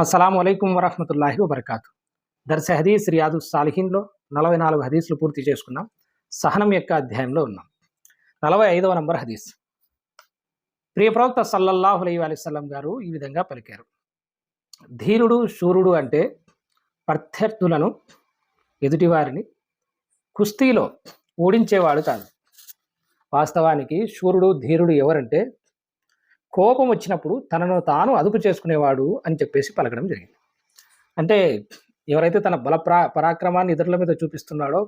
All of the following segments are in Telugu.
అస్సలం అయికం వరహమతుల్లాహి వబర్కాతు. దర్శ హదీస్ రియాదు సాలిహీన్లో నలభై నాలుగు హదీస్లు పూర్తి చేసుకున్నాం. సహనం యొక్క అధ్యాయంలో ఉన్నాం. నలభై ఐదవ నంబర్ హదీస్. ప్రియప్రవక్త సల్లల్లాహు అలై అలిస్లం గారు ఈ విధంగా పలికారు. ధీరుడు శూరుడు అంటే ప్రత్యర్థులను ఎదుటివారిని కుస్తీలో ఓడించేవాడు కాదు. వాస్తవానికి శూరుడు ధీరుడు ఎవరంటే కోపం వచ్చినప్పుడు తనను తాను అదుపు చేసుకునేవాడు అని చెప్పేసి పలకడం జరిగింది. అంటే ఎవరైతే తన బల ప్రా పరాక్రమాన్ని ఇతరుల మీద చూపిస్తున్నాడో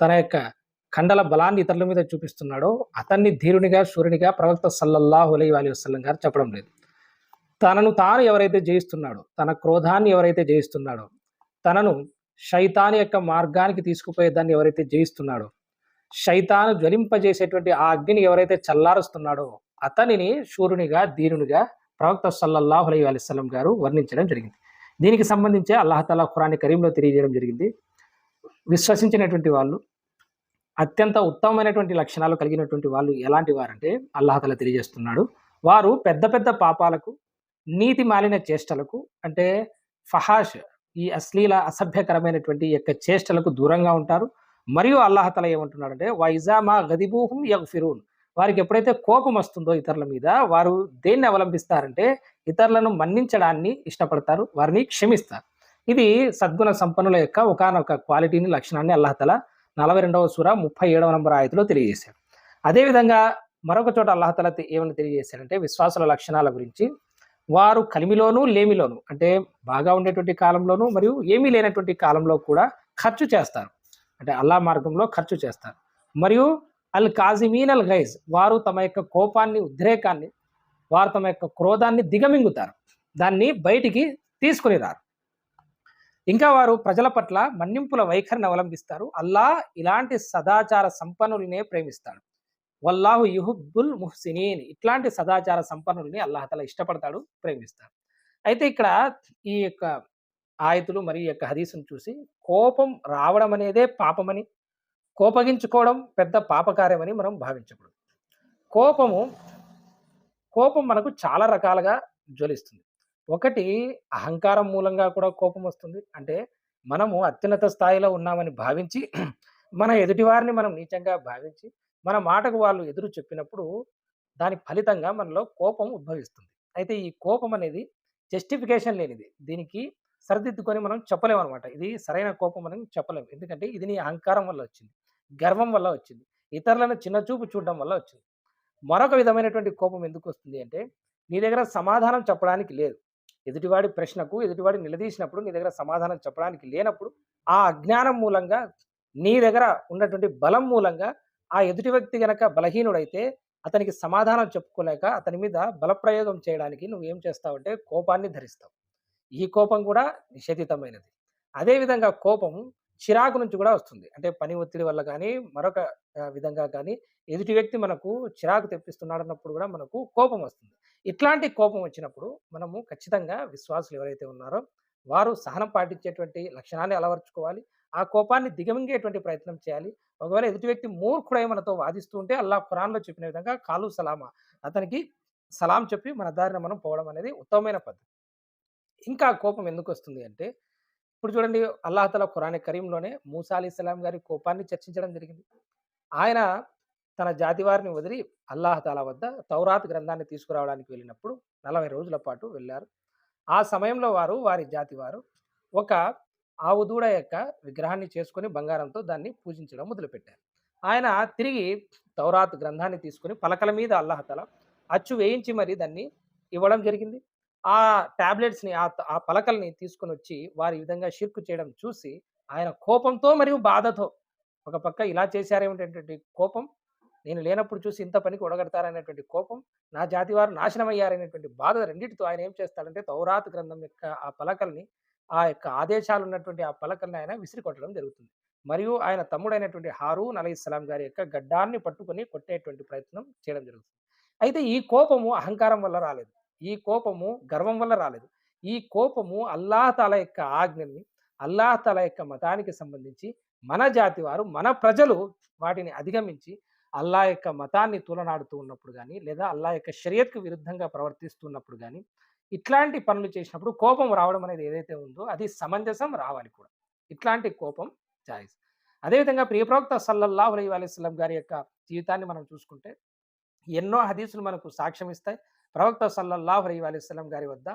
తన యొక్క కండల బలాన్ని ఇతరుల మీద చూపిస్తున్నాడో అతన్ని ధీరునిగా సూర్యునిగా ప్రవక్త సల్లల్లాహు అలై అలీ వసల్లం గారు చెప్పడం లేదు. తనను తాను ఎవరైతే జయిస్తున్నాడో తన క్రోధాన్ని ఎవరైతే జయిస్తున్నాడో తనను శైతాని యొక్క మార్గానికి తీసుకుపోయే దాన్ని ఎవరైతే జయిస్తున్నాడో శైతాను జ్వలింపజేసేటువంటి ఆ అగ్నిని ఎవరైతే చల్లారుస్తున్నాడో అతనిని శూరునిగా ధీరునిగా ప్రవక్త సల్లల్లాహు అలై అలిస్లం గారు వర్ణించడం జరిగింది. దీనికి సంబంధించి అల్లాహతాలా ఖురాని కరీంలో తెలియజేయడం జరిగింది. విశ్వసించినటువంటి వాళ్ళు అత్యంత ఉత్తమమైనటువంటి లక్షణాలు కలిగినటువంటి వాళ్ళు ఎలాంటి వారంటే అల్లాహతల తెలియజేస్తున్నాడు. వారు పెద్ద పెద్ద పాపాలకు నీతి మాలిన చేష్టలకు అంటే ఫహాష్ ఈ అశ్లీల అసభ్యకరమైనటువంటి యొక్క చేష్టలకు దూరంగా ఉంటారు. మరియు అల్లాహతల ఏమంటున్నాడంటే వైజామా గదిబూహం యగ్ఫిరూన్. వారికి ఎప్పుడైతే కోపం వస్తుందో ఇతరుల మీద వారు దేన్ని అవలంబిస్తారంటే ఇతరులను మన్నించడాన్ని ఇష్టపడతారు వారిని క్షమిస్తారు. ఇది సద్గుణ సంపన్నుల యొక్క ఒకనొక క్వాలిటీని లక్షణాన్ని అల్లాహతల నలభై రెండవ సూర ముప్పై ఏడవ నంబర్ ఆయతలో తెలియజేశాడు. అదేవిధంగా మరొక చోట అల్లాహతల ఏమని తెలియజేశాడంటే విశ్వాసుల లక్షణాల గురించి. వారు కలిమిలోను లేమిలోను అంటే బాగా ఉండేటువంటి కాలంలోను మరియు ఏమీ లేనటువంటి కాలంలో కూడా ఖర్చు చేస్తారు. అంటే అల్లా మార్గంలో ఖర్చు చేస్తారు. మరియు అల్ కాజిమీన్ అల్ గైజ్ వారు తమ యొక్క కోపాన్ని ఉద్రేకాన్ని వారు తమ యొక్క క్రోధాన్ని దిగమింగుతారు. దాన్ని బయటికి తీసుకుని రారు ఇంకా వారు ప్రజల పట్ల మన్నింపుల వైఖరిని అవలంబిస్తారు. అల్లా ఇలాంటి సదాచార సంపన్నులనే ప్రేమిస్తాడు. వల్లాహు యుహుబ్బుల్ ముహ్సినీన్. ఇట్లాంటి సదాచార సంపన్నుల్ని అల్లాహతల ఇష్టపడతాడు ప్రేమిస్తాడు. అయితే ఇక్కడ ఈ యొక్క ఆయతులు మరియు యొక్క హదీసును చూసి కోపం రావడం అనేదే పాపమని కోపగించుకోవడం పెద్ద పాపకార్యమని మనం భావించకూడదు. కోపము కోపం మనకు చాలా రకాలుగా జ్వలిస్తుంది. ఒకటి అహంకారం మూలంగా కూడా కోపం వస్తుంది. అంటే మనము అత్యున్నత స్థాయిలో ఉన్నామని భావించి మన ఎదుటివారిని మనం నీచంగా భావించి మన మాటకు వాళ్ళు ఎదురు చెప్పినప్పుడు దాని ఫలితంగా మనలో కోపం ఉద్భవిస్తుంది. అయితే ఈ కోపం అనేది జస్టిఫికేషన్ లేనిది. దీనికి సరిదిద్దుకొని మనం చెప్పలేము అనమాట ఇది సరైన కోపం మనం చెప్పలేము. ఎందుకంటే ఇది నీ అహంకారం వల్ల వచ్చింది. గర్వం వల్ల వచ్చింది. ఇతరులను చిన్నచూపు చూడడం వల్ల వచ్చింది. మరొక విధమైనటువంటి కోపం ఎందుకు వస్తుంది అంటే నీ దగ్గర సమాధానం చెప్పడానికి లేదు. ఎదుటివాడి ప్రశ్నకు ఎదుటివాడి నిలదీసినప్పుడు నీ దగ్గర సమాధానం చెప్పడానికి లేనప్పుడు ఆ అజ్ఞానం మూలంగా నీ దగ్గర ఉన్నటువంటి బలం మూలంగా ఆ ఎదుటి వ్యక్తి గనక బలహీనుడైతే అతనికి సమాధానం చెప్పుకోలేక అతని మీద బలప్రయోగం చేయడానికి నువ్వు ఏం చేస్తావంటే కోపాన్ని ధరిస్తావు. ఈ కోపం కూడా నిషేధితమైనది. అదేవిధంగా కోపం చిరాకు నుంచి కూడా వస్తుంది. అంటే పని ఒత్తిడి వల్ల కానీ మరొక విధంగా కానీ ఎదుటి వ్యక్తి మనకు చిరాకు తెప్పిస్తున్నాడు అన్నప్పుడు కూడా మనకు కోపం వస్తుంది. ఇట్లాంటి కోపం వచ్చినప్పుడు మనము ఖచ్చితంగా విశ్వాసులు ఎవరైతే ఉన్నారో వారు సహనం పాటించేటువంటి లక్షణాన్ని అలవర్చుకోవాలి. ఆ కోపాన్ని దిగమింగేటువంటి ప్రయత్నం చేయాలి. ఒకవేళ ఎదుటి వ్యక్తి మూర్ఖుడై మనతో వాదిస్తూ ఉంటే అల్లా ఖురాన్లో చెప్పిన విధంగా కాలు సలామా. అతనికి సలాం చెప్పి మన దారిన మనం పోవడం అనేది ఉత్తమమైన పద్ధతి. ఇంకా కోపం ఎందుకు వస్తుంది అంటే ఇప్పుడు చూడండి అల్లాహతల ఖురాన్ కరీంలోనే మూసా అలీ సలాం గారి కోపాన్ని చర్చించడం జరిగింది. ఆయన తన జాతి వారిని వదిలి అల్లాహతాల వద్ద తౌరాత్ గ్రంథాన్ని తీసుకురావడానికి వెళ్ళినప్పుడు నలభై రోజుల పాటు వెళ్ళారు. ఆ సమయంలో వారు వారి జాతి వారు ఒక ఆవు దూడ యొక్క విగ్రహాన్ని చేసుకొని బంగారంతో దాన్ని పూజించడం మొదలుపెట్టారు. ఆయన తిరిగి తౌరాత్ గ్రంథాన్ని తీసుకొని పలకల మీద అల్లాహతల అచ్చు వేయించి మరి దాన్ని ఇవ్వడం జరిగింది. ఆ టాబ్లెట్స్ని ఆ పలకల్ని తీసుకొని వచ్చి వారి విధంగా షిర్కు చేయడం చూసి ఆయన కోపంతో మరియు బాధతో ఒక పక్క ఇలా చేశారేమిటటువంటి కోపం నేను లేనప్పుడు చూసి ఇంత పనికి ఒడగడతారనేటువంటి కోపం నా జాతి వారు నాశనమయ్యారనేటువంటి బాధ రెండింటితో ఆయన ఏం చేస్తాడంటే తౌరాత్ గ్రంథం యొక్క ఆ పలకల్ని ఆ యొక్క ఆదేశాలు ఉన్నటువంటి ఆ పలకల్ని ఆయన విసిరి కొట్టడం జరుగుతుంది. మరియు ఆయన తమ్ముడైనటువంటి హారూన్ అలీ ఇస్లాం గారి యొక్క గడ్డాన్ని పట్టుకొని కొట్టేటువంటి ప్రయత్నం చేయడం జరుగుతుంది. అయితే ఈ కోపము అహంకారం వల్ల రాలేదు. ఈ కోపము గర్వం వల్ల రాలేదు. ఈ కోపము అల్లాహ్ తాల యొక్క ఆజ్ఞని అల్లాహ్ తాల యొక్క మతానికి సంబంధించి మన జాతి వారు మన ప్రజలు వాటిని అధిగమించి అల్లా యొక్క మతాన్ని తూలనాడుతూ ఉన్నప్పుడు కానీ లేదా అల్లా యొక్క షరియత్కు విరుద్ధంగా ప్రవర్తిస్తున్నప్పుడు కానీ ఇట్లాంటి పనులు చేసినప్పుడు కోపం రావడం అనేది ఏదైతే ఉందో అది సమంజసం రావాలి కూడా. ఇట్లాంటి కోపం జాయిజ్. అదేవిధంగా ప్రియప్రవక్త సల్లల్లాహు అలైహి అలైస్లం గారి యొక్క జీవితాన్ని మనం చూసుకుంటే ఎన్నో హదీసులు మనకు సాక్ష్యం ఇస్తాయి ప్రవక్త సల్లల్లాహు అలైహి వసల్లం గారి వద్ద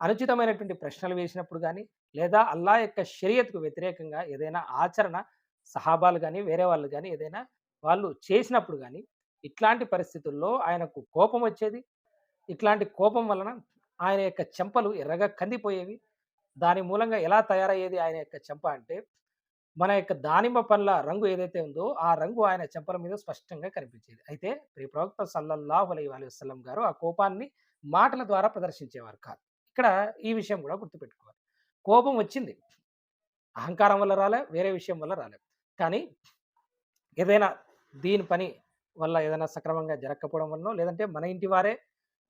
అనుచితమైనటువంటి ప్రశ్నలు వేసినప్పుడు కానీ లేదా అల్లా యొక్క షరియత్కు వ్యతిరేకంగా ఏదైనా ఆచరణ సహాబాలు కానీ వేరే వాళ్ళు కానీ ఏదైనా వాళ్ళు చేసినప్పుడు కానీ ఇట్లాంటి పరిస్థితుల్లో ఆయనకు కోపం వచ్చేది. ఇట్లాంటి కోపం వలన ఆయన యొక్క చెంపలు ఎర్రగా కందిపోయేవి. దాని మూలంగా ఎలా తయారయ్యేది ఆయన యొక్క చెంప అంటే మన యొక్క దానిమ్మ పండ్ల రంగు ఏదైతే ఉందో ఆ రంగు ఆయన చెంపల మీద స్పష్టంగా కనిపించేది. అయితే ప్రియ ప్రవక్త సల్లల్లాహు అలై అలీ వసలం గారు ఆ కోపాన్ని మాటల ద్వారా ప్రదర్శించేవారు కాదు. ఇక్కడ ఈ విషయం కూడా గుర్తుపెట్టుకోవాలి. కోపం వచ్చింది. అహంకారం వల్ల రాలే వేరే విషయం వల్ల రాలే కానీ ఏదైనా దీని పని వల్ల ఏదైనా సక్రమంగా జరగకపోవడం వలన లేదంటే మన ఇంటి వారే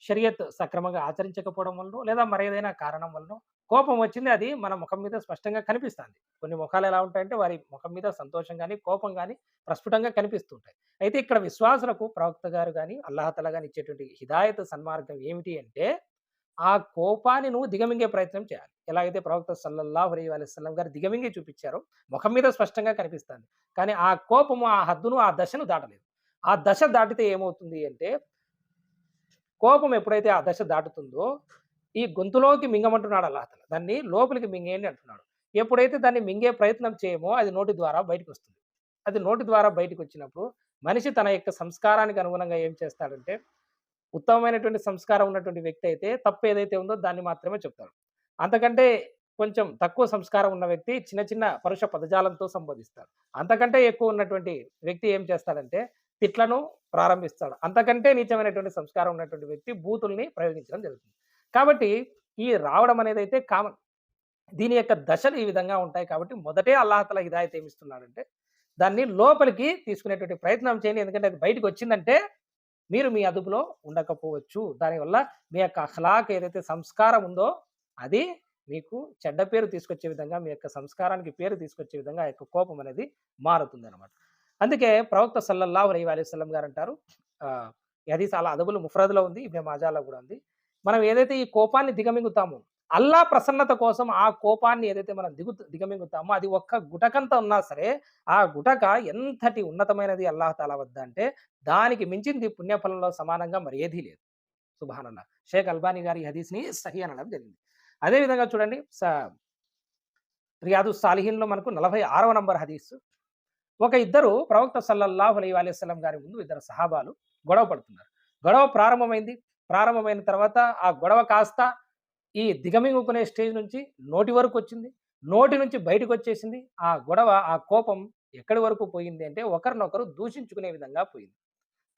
షరియత్ సక్రమంగా ఆచరించకపోవడం వలన లేదా మరేదైనా కారణం వలన కోపం వచ్చింది అది మన ముఖం మీద స్పష్టంగా కనిపిస్తుంది. కొన్ని ముఖాలు ఎలా ఉంటాయంటే వారి ముఖం మీద సంతోషం కానీ కోపం కానీ ప్రస్ఫుటంగా కనిపిస్తుంటాయి. అయితే ఇక్కడ విశ్వాసులకు ప్రవక్త గారు కానీ అల్లాహతల కానీ ఇచ్చేటువంటి హిదాయత సన్మార్గం ఏమిటి అంటే ఆ కోపాన్ని నువ్వు దిగమింగే ప్రయత్నం చేయాలి. ఎలాగైతే ప్రవక్త సల్లల్లాహు అలైహి వసల్లం గారు దిగమింగే చూపించారో ముఖం మీద స్పష్టంగా కనిపిస్తుంది. కానీ ఆ కోపము ఆ హద్దును ఆ దశను దాటలేదు. ఆ దశ దాటితే ఏమవుతుంది అంటే కోపం ఎప్పుడైతే ఆ దశ దాటుతుందో ఈ గొంతులోకి మింగమంటున్నాడు అల్లాహతల దాన్ని లోపలికి మింగేయండి అంటున్నాడు. ఎప్పుడైతే దాన్ని మింగే ప్రయత్నం చేయమో అది నోటి ద్వారా బయటకు వస్తుంది అది నోటి ద్వారా బయటకు వచ్చినప్పుడు మనిషి తన యొక్క సంస్కారానికి అనుగుణంగా ఏం చేస్తాడంటే ఉత్తమమైనటువంటి సంస్కారం ఉన్నటువంటి వ్యక్తి అయితే తప్పు ఏదైతే ఉందో దాన్ని మాత్రమే చెప్తాడు. అంతకంటే కొంచెం తక్కువ సంస్కారం ఉన్న వ్యక్తి చిన్న చిన్న పరుష పదజాలంతో సంబోధిస్తాడు. అంతకంటే ఎక్కువ ఉన్నటువంటి వ్యక్తి ఏం చేస్తాడంటే తిట్లను ప్రారంభిస్తాడు. అంతకంటే నీచమైనటువంటి సంస్కారం ఉన్నటువంటి వ్యక్తి బూతుల్ని ప్రయోగించడం జరుగుతుంది. కాబట్టి ఈ రావడం అనేది అయితే కామన్ దీని యొక్క దశలు ఈ విధంగా ఉంటాయి కాబట్టి మొదటే అల్లాహతల హిదాయత్ ఏమిస్తున్నాడంటే దాన్ని లోపలికి తీసుకునేటువంటి ప్రయత్నం చేయండి. ఎందుకంటే అది బయటకు వచ్చిందంటే మీరు మీ అదుపులో ఉండకపోవచ్చు. దానివల్ల మీ యొక్క అఖలాక్ ఏదైతే సంస్కారం ఉందో అది మీకు చెడ్డ పేరు తీసుకొచ్చే విధంగా మీ యొక్క సంస్కారానికి పేరు తీసుకొచ్చే విధంగా ఆ యొక్క కోపం అనేది మారుతుంది అనమాట అందుకే ప్రవక్త సల్లల్లాహు అలీ వసల్లం గారు అంటారు అది చాలా అదుపులు అలా ముఫ్రద్లో ఉంది ఇబ్నే మాజాలో కూడా ఉంది. మనం ఏదైతే ఈ కోపాన్ని దిగమింగుతామో అల్లా ప్రసన్నత కోసం ఆ కోపాన్ని ఏదైతే మనం దిగు దిగమింగుతామో అది ఒక్క గుటకంత ఉన్నా సరే ఆ గుటక ఎంతటి ఉన్నతమైనది అల్లాహతాల వద్ద అంటే దానికి మించింది పుణ్యఫలంలో సమానంగా మరి ఏదీ లేదు. సుభానల్లా. షేక్ అల్బానీ గారి హదీస్ని సహీ అనడం జరిగింది. అదేవిధంగా చూడండి స రియాదు సాలిహీన్లో మనకు నలభై ఆరవ నంబర్ హదీస్. ఒక ఇద్దరు ప్రవక్త సల్లల్లాహు అలీ అలైస్లం గారి ముందు ఇద్దరు సహాబాలు గొడవ పడుతున్నారు. గొడవ ప్రారంభమైంది. ప్రారంభమైన తర్వాత ఆ గొడవ కాస్త ఈ దిగమింగుకునే స్టేజ్ నుంచి నోటి వరకు వచ్చింది. నోటి నుంచి బయటకు వచ్చేసింది. ఆ గొడవ ఆ కోపం ఎక్కడి వరకు పోయింది అంటే ఒకరినొకరు దూషించుకునే విధంగా పోయింది.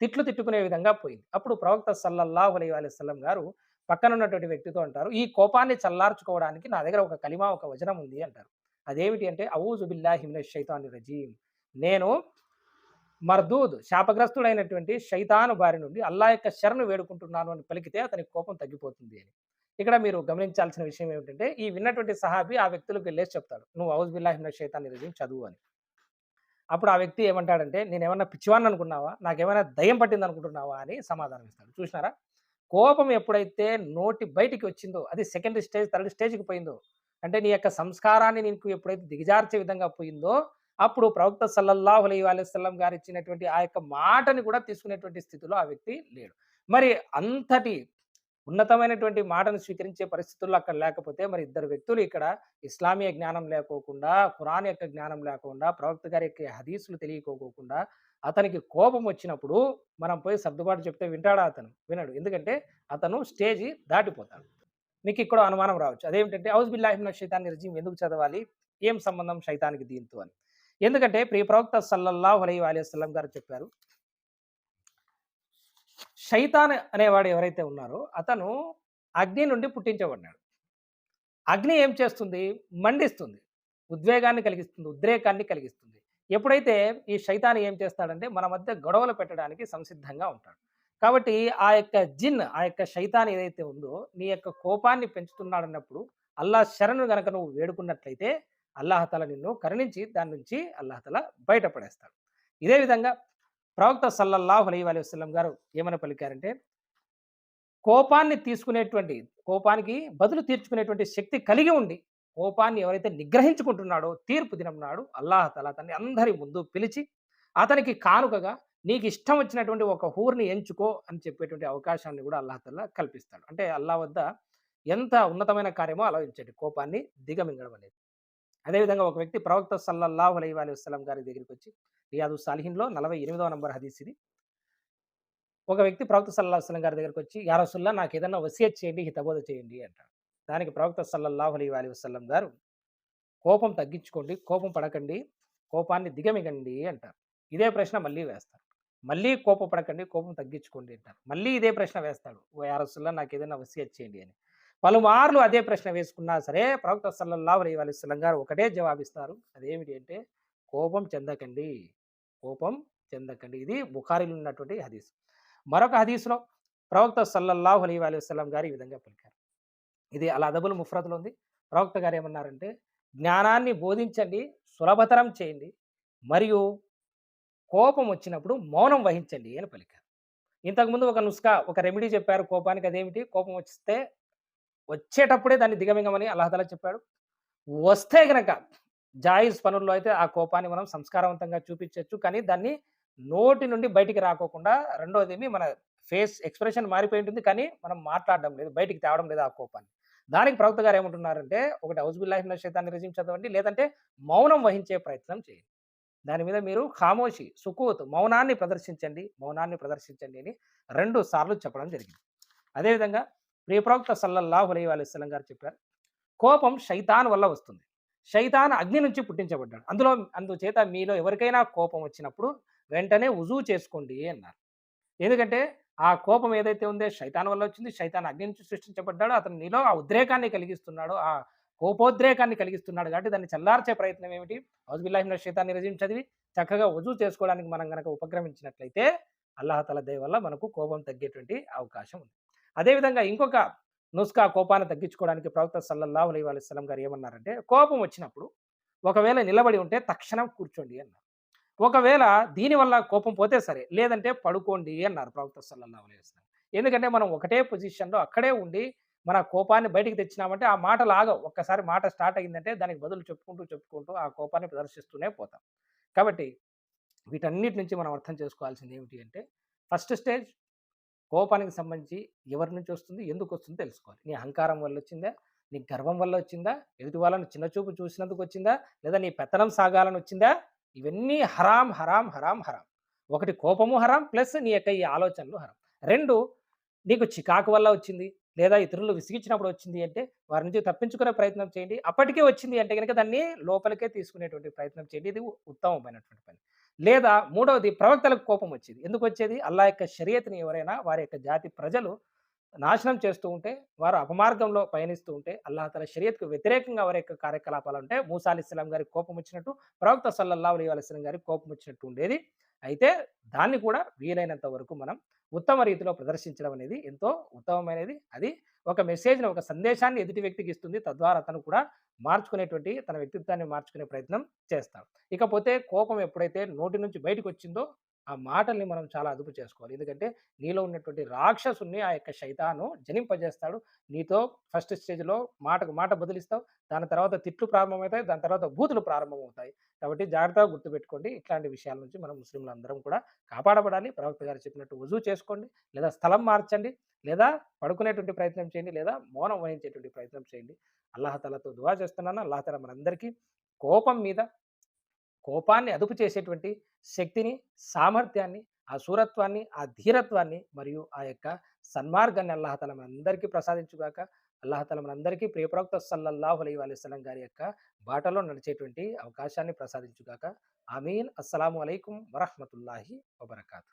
తిట్లు తిట్టుకునే విధంగా పోయింది. అప్పుడు ప్రవక్త సల్లల్లాహు అలైహి సల్లం గారు పక్కన ఉన్నటువంటి వ్యక్తితో అంటారు ఈ కోపాన్ని చల్లార్చుకోవడానికి నా దగ్గర ఒక కలిమా ఒక వచనం ఉంది అంటారు. అదేమిటి అంటే అవుజు బిల్లాహి మినష్ షైతాని రజీం నేను మర్దూద్ శాపగ్రస్తుడైనటువంటి శైతాను బారి నుండి అల్లా యొక్క శరణు వేడుకుంటున్నాను అని పలికితే అతని కోపం తగ్గిపోతుంది అని. ఇక్కడ మీరు గమనించాల్సిన విషయం ఏమిటంటే ఈ విన్నటువంటి సహాబి ఆ వ్యక్తులకు వెళ్ళేసి చెప్తాడు నువ్వు హౌస్ బిల్లాహి శైతాన్ని షైతాని రజీం చదువు అని. అప్పుడు ఆ వ్యక్తి ఏమంటాడంటే నేను ఏమన్నా పిచ్చివాన్ని అనుకున్నావా? నాకేమైనా దయ్యం పట్టింది అనుకుంటున్నావా? అని సమాధానం ఇస్తాడు. చూసినారా? కోపం ఎప్పుడైతే నోటి బయటికి వచ్చిందో అది సెకండ్ స్టేజ్ థర్డ్ స్టేజ్కి పోయిందో అంటే నీ యొక్క సంస్కారాన్ని నీకు ఎప్పుడైతే దిగజార్చే విధంగా పోయిందో అప్పుడు ప్రవక్త సల్లల్లాహు అలై వసల్లం గారు ఇచ్చినటువంటి ఆ యొక్క మాటని కూడా తీసుకునేటువంటి స్థితిలో ఆ వ్యక్తి లేడు. మరి అంతటి ఉన్నతమైనటువంటి మాటను స్వీకరించే పరిస్థితుల్లో అక్కడ లేకపోతే మరి ఇద్దరు వ్యక్తులు ఇక్కడ ఇస్లామీయ జ్ఞానం లేకోకుండా ఖురాన్ యొక్క జ్ఞానం లేకుండా ప్రవక్త గారి యొక్క హదీసులు తెలియకోకుండా అతనికి కోపం వచ్చినప్పుడు మనం పోయి సర్దుబాటు చెప్తే వింటాడా అతను? వినడు. ఎందుకంటే అతను స్టేజి దాటిపోతాడు. మీకు ఇక్కడ అనుమానం రావచ్చు. అదేమిటంటే హౌస్ బిల్లాహిమిన శైతాన్ని రజీం ఎందుకు చదవాలి? ఏం సంబంధం శైతానికి దీంతో? అని. ఎందుకంటే ప్రియ ప్రవక్త సల్లల్లా అలైహి అలీస్లం గారు చెప్పారు శైతాన్ అనేవాడు ఎవరైతే ఉన్నారో అతను అగ్ని నుండి పుట్టించబడినాడు అగ్ని ఏం చేస్తుంది? మండిస్తుంది. ఉద్వేగాన్ని కలిగిస్తుంది ఉద్రేకాన్ని కలిగిస్తుంది. ఎప్పుడైతే ఈ శైతాన్ ఏం చేస్తాడంటే మన మధ్య గొడవలు పెట్టడానికి సంసిద్ధంగా ఉంటాడు. కాబట్టి ఆ యొక్క జిన్ ఆ యొక్క శైతాన్ ఏదైతే ఉందో నీ యొక్క కోపాన్ని పెంచుతున్నాడన్నప్పుడు అల్లా శరణు గనక నువ్వు వేడుకున్నట్లయితే అల్లాహతల నిన్ను కరుణించి దాని నుంచి అల్లాహతల బయటపడేస్తాడు. ఇదే విధంగా ప్రవక్త సల్లల్లాహు అలీ అలీ వసలం గారు ఏమని పలికారంటే కోపాన్ని తీసుకునేటువంటి కోపానికి బదులు తీర్చుకునేటువంటి శక్తి కలిగి ఉండి కోపాన్ని ఎవరైతే నిగ్రహించుకుంటున్నాడో తీర్పు దినం నాడు అల్లాహతల అతన్ని అందరి ముందు పిలిచి అతనికి కానుకగా నీకు ఇష్టం వచ్చినటువంటి ఒక ఊరిని ఎంచుకో అని చెప్పేటువంటి అవకాశాన్ని కూడా అల్లాహతల్లా కల్పిస్తాడు. అంటే అల్లా వద్ద ఎంత ఉన్నతమైన కార్యమో ఆలోచించండి. కోపాన్ని దిగమింగడం అనేది. అదేవిధంగా ఒక వ్యక్తి ప్రవక్త సల్లల్లాహు అలై అలీ వసలం గారి దగ్గరికి వచ్చి రియాదు సాలిహిన్లో నలభై ఎనిమిదవ నంబర్ హదీస్ ఇది. ఒక వ్యక్తి ప్రవక్త సల్లాహు వసలం గారి దగ్గరికి వచ్చి యారసుల్లా నాకు ఏదన్నా వసియత్ చేయండి హితబోధ చేయండి అంటాడు. దానికి ప్రవక్త సల్లల్లాహు అలై అలీ వసలం గారు కోపం తగ్గించుకోండి కోపం పడకండి కోపాన్ని దిగమిగండి అంటారు. ఇదే ప్రశ్న మళ్ళీ వేస్తారు మళ్ళీ కోపపడకండి కోపం తగ్గించుకోండి అంటారు. మళ్ళీ ఇదే ప్రశ్న వేస్తాడు. ఓ యారసుల్లా నాకు ఏదైనా వసియత్ చేయండి అని. పలుమార్లు అదే ప్రశ్న వేసుకున్నా సరే ప్రవక్త సల్లల్లాహు అలీ సలం గారు ఒకటే జవాబిస్తారు. అదేమిటి అంటే కోపం చెందకండి. కోపం చెందకండి. ఇది బుఖారీలో ఉన్నటువంటి హదీస్. మరొక హదీస్లో ప్రవక్త సల్లల్లాహు అలీ అలైస్లం గారు ఈ విధంగా పలికారు. ఇది అలా అదబుల్ ముఫ్రత్లో ఉంది. ప్రవక్త గారు ఏమన్నారంటే జ్ఞానాన్ని బోధించండి సులభతరం చేయండి మరియు కోపం వచ్చినప్పుడు మౌనం వహించండి అని పలికారు. ఇంతకుముందు ఒక నుస్కా ఒక రెమెడీ చెప్పారు కోపానికి అదేమిటి? కోపం వస్తే వచ్చేటప్పుడే దాన్ని దిగమింగమని అల్లాహతల చెప్పాడు. వస్తే గనక జాయిజ్ పనుల్లో అయితే ఆ కోపాన్ని మనం సంస్కారవంతంగా చూపించవచ్చు కానీ దాన్ని నోటి నుండి బయటికి రాకోకుండా రెండోది మన ఫేస్ ఎక్స్ప్రెషన్ మారిపోయి ఉంటుంది. కానీ మనం మాట్లాడడం లేదు. బయటికి తేవడం లేదు ఆ కోపాన్ని. దానికి ప్రవక్త గారు ఏమంటున్నారంటే ఒకటి హౌజ్బుల్లాహిమిన శైతాన్ని రిజిమ్ చదవండి. లేదంటే మౌనం వహించే ప్రయత్నం చేయండి. దాని మీద మీరు ఖామోషి సుకూత్ మౌనాన్ని ప్రదర్శించండి. మౌనాన్ని ప్రదర్శించండి అని రెండు సార్లు చెప్పడం జరిగింది. అదేవిధంగా ప్రియప్రవక్త సల్లల్లాహు అలై అలైస్లం గారు చెప్పారు కోపం శైతాన్ వల్ల వస్తుంది. శైతాన్ అగ్ని నుంచి పుట్టించబడ్డాడు. అందులో అందుచేత మీలో ఎవరికైనా కోపం వచ్చినప్పుడు వెంటనే ఉజూ చేసుకోండి అన్నారు. ఎందుకంటే ఆ కోపం ఏదైతే ఉందో శైతాన్ వల్ల వచ్చింది శైతాన్ అగ్ని నుంచి సృష్టించబడ్డాడు అతను నీలో ఆ ఉద్రేకాన్ని కలిగిస్తున్నాడు ఆ కోపోద్రేకాన్ని కలిగిస్తున్నాడు కాబట్టి దాన్ని చల్లార్చే ప్రయత్నం ఏమిటి? హౌజ్బిల్లాహిన శైతాన్ని రజీం చదివి చక్కగా వజూ చేసుకోవడానికి మనం కనుక ఉపక్రమించినట్లయితే అల్లాహతల దయ వల్ల మనకు కోపం తగ్గేటువంటి అవకాశం ఉంది. అదేవిధంగా ఇంకొక నుస్కా కోపాన్ని తగ్గించుకోవడానికి ప్రవక్త సల్లల్లా అలీ అలైస్లం గారు ఏమన్నారంటే కోపం వచ్చినప్పుడు ఒకవేళ నిలబడి ఉంటే తక్షణం కూర్చోండి అన్నారు. ఒకవేళ దీనివల్ల కోపం పోతే సరే లేదంటే పడుకోండి అన్నారు ప్రవక్త సల్లల్లా అలైహి వసల్లం. ఎందుకంటే మనం ఒకటే పొజిషన్లో అక్కడే ఉండి మన కోపాన్ని బయటికి తెచ్చినామంటే ఆ మాట లాగా ఒక్కసారి మాట స్టార్ట్ అయిందంటే దానికి బదులు చెప్పుకుంటూ చెప్పుకుంటూ ఆ కోపాన్ని ప్రదర్శిస్తూనే పోతాం. కాబట్టి వీటన్నిటి నుంచి మనం అర్థం చేసుకోవాల్సింది ఏమిటి అంటే ఫస్ట్ స్టేజ్ కోపానికి సంబంధించి ఎవరి నుంచి వస్తుంది ఎందుకు వస్తుంది తెలుసుకోవాలి. నీ అహంకారం వల్ల వచ్చిందా? నీ గర్వం వల్ల వచ్చిందా? ఎదుటి వాళ్ళని చిన్న చూపు చూసినందుకు వచ్చిందా? లేదా నీ పెత్తనం సాగాలని వచ్చిందా? ఇవన్నీ హరాం హరాం హరాం హరాం. ఒకటి కోపము హరాం ప్లస్ నీ యొక్క ఈ ఆలోచనలు హరాం. రెండు నీకు చికాకు వల్ల వచ్చింది లేదా ఇతరులు విసిగించినప్పుడు వచ్చింది అంటే వారి నుంచి తప్పించుకునే ప్రయత్నం చేయండి. అప్పటికే వచ్చింది అంటే కనుక దాన్ని లోపలికే తీసుకునేటువంటి ప్రయత్నం చేయండి. ఇది ఉత్తమమైనటువంటి పని. లేదా మూడవది ప్రవక్తలకు కోపం వచ్చేది. ఎందుకు వచ్చేది అల్లా యొక్క షరియత్ని ఎవరైనా వారి యొక్క జాతి ప్రజలు నాశనం చేస్తూ ఉంటే వారు అపమార్గంలో పయనిస్తూ ఉంటే అల్లాహ్ తల షరియత్కు వ్యతిరేకంగా వారి యొక్క కార్యకలాపాలు ఉంటే మూసా అలీస్లాం గారికి కోపం వచ్చినట్టు ప్రవక్త సల్లల్లా అలీ అలీస్లాం గారికి కోపం వచ్చినట్టు ఉండేది. అయితే దాన్ని కూడా వీలైనంత వరకు మనం ఉత్తమ రీతిలో ప్రదర్శించడం అనేది ఎంతో ఉత్తమమైనది. అది ఒక మెసేజ్ని ఒక సందేశాన్ని ఎదుటి వ్యక్తికి ఇస్తుంది. తద్వారా అతను కూడా మార్చుకునేటువంటి తన వ్యక్తిత్వాన్ని మార్చుకునే ప్రయత్నం చేస్తాడు. ఇకపోతే కోపం ఎప్పుడైతే నోటి నుంచి బయటకు వచ్చిందో ఆ మాటల్ని మనం చాలా అదుపు చేసుకోవాలి. ఎందుకంటే నీలో ఉన్నటువంటి రాక్షసుని ఆ యొక్క శైతాను జనింపజేస్తాడు. నీతో ఫస్ట్ స్టేజ్లో మాటకు మాట బదిలిస్తావు. దాని తర్వాత తిట్లు ప్రారంభమవుతాయి. దాని తర్వాత బూతులు ప్రారంభమవుతాయి. కాబట్టి జాగ్రత్తగా గుర్తుపెట్టుకోండి. ఇట్లాంటి విషయాల నుంచి మనం ముస్లింలందరం కూడా కాపాడబడాలి. ప్రవక్త గారు చెప్పినట్టు వజూ చేసుకోండి. లేదా స్థలం మార్చండి. లేదా పడుకునేటువంటి ప్రయత్నం చేయండి. లేదా మౌనం వహించేటువంటి ప్రయత్నం చేయండి. అల్లాహతలతో దువా చేస్తున్నాను. అల్లాహతల మనందరికీ కోపం మీద కోపాన్ని అదుపు చేసేటువంటి శక్తిని సామర్థ్యాన్ని ఆ సూరత్వాన్ని ఆ ధీరత్వాన్ని మరియు ఆ యొక్క సన్మార్గాన్ని అల్లాహతల మనందరికీ ప్రసాదించుగాక. అల్లాహతల మనందరికీ ప్రియప్రవక్త సల్లల్లాహు అలై అలైస్లం గారి యొక్క బాటలో నడిచేటువంటి అవకాశాన్ని ప్రసాదించుగాక. ఆమీన్. అస్సలం అయికం వరహమతుల్లాహి వబర్కాతు.